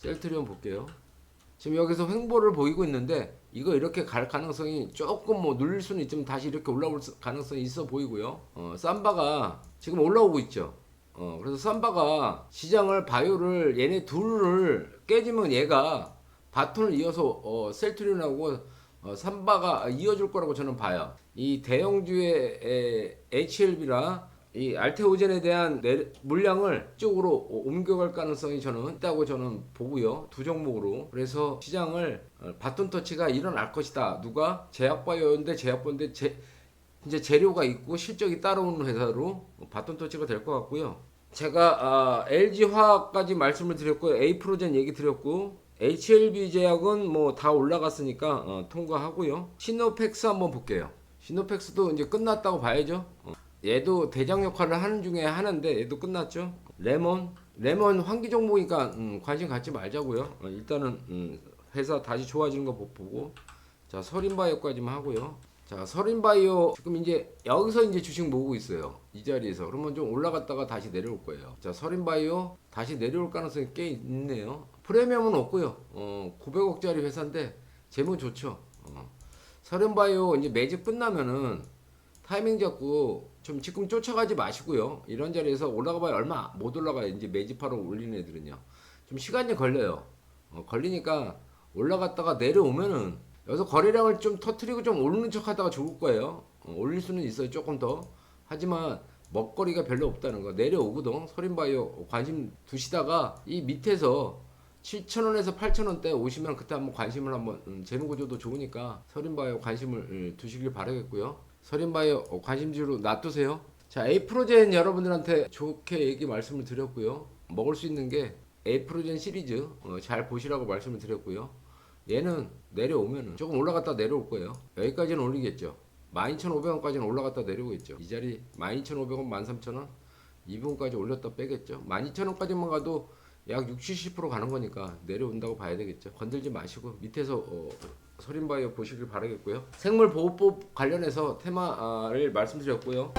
셀트리온 볼게요. 지금 여기서 횡보를 보이고 있는데 이거 이렇게 갈 가능성이 조금 뭐 눌릴 수는 있지만 다시 이렇게 올라올 수- 가능성이 있어 보이고요. 어, 삼바가 지금 올라오고 있죠. 어, 그래서 삼바가 시장을 바이오를 얘네 둘을 깨지면 얘가 바톤을 이어서 어, 셀트리온하고 어, 삼바가 이어줄 거라고 저는 봐요. 이 대형주의 HLB라 이 알테오젠에 대한 내- 물량을 쪽으로 옮겨갈 가능성이 저는 있다고 저는 보고요. 두 종목으로. 그래서 시장을 어, 바톤 터치가 일어날 것이다. 누가 제약바이오인데 제약바인데 제, 이제 재료가 있고 실적이 따라오는 회사로 바톤 터치가 될 것 같고요. 제가 아, LG 화학까지 말씀을 드렸고 에이프로젠 얘기 드렸고 HLB 제약은 뭐 다 올라갔으니까 어, 통과하고요. 시노팩스 한번 볼게요. 시노팩스도 이제 끝났다고 봐야죠. 어. 얘도 대장 역할을 하는 중에 하나인데 얘도 끝났죠. 레몬 레몬 환기 종목이니까 음, 관심 갖지 말자고요. 어, 일단은 음, 회사 다시 좋아지는 거 보- 보고 자 서린바이오까지만 하고요. 자 서린바이오 지금 이제 여기서 이제 주식 모으고 있어요. 이 자리에서 그러면 좀 올라갔다가 다시 내려올 거예요. 자 서린바이오 다시 내려올 가능성이 꽤 있네요. 프리미엄은 없고요. 어 900억짜리 회사인데 재무 좋죠. 어. 서른바이오 이제 매집 끝나면은 타이밍 잡고 좀 지금 쫓아가지 마시고요. 이런 자리에서 올라가봐야 얼마 못 올라가요. 이제 매집하러 올리는 애들은요. 좀 시간이 걸려요. 어, 걸리니까 올라갔다가 내려오면은 여기서 거래량을 좀 터트리고 좀 오르는 척 하다가 죽을 거예요. 어, 올릴 수는 있어요. 조금 더. 하지만 먹거리가 별로 없다는 거. 내려오거든. 서린바이오 관심 두시다가 이 밑에서 7,000원에서 8,000원대 오시면 그때 한번 관심을 한번 음, 재무구조도 좋으니까 서린바이오 관심을 음, 두시길 바라겠고요. 서린바이오 어, 관심주로 놔두세요. 자, 에이프로젠 여러분들한테 좋게 얘기 말씀을 드렸고요. 먹을 수 있는 게 에이프로젠 시리즈 어, 잘 보시라고 말씀을 드렸고요. 얘는 내려오면은 조금 올라갔다 내려올 거예요. 여기까지는 올리겠죠. 12,500원까지는 올라갔다 내려오겠죠. 이 자리 12,500원, 13,000원, 2분까지 올렸다 빼겠죠. 12,000원까지만 가도 약 60, 70% 가는 거니까 내려온다고 봐야 되겠죠. 건들지 마시고 밑에서 어, 서린바이오 보시길 바라겠고요. 생물보호법 관련해서 테마를 말씀드렸고요.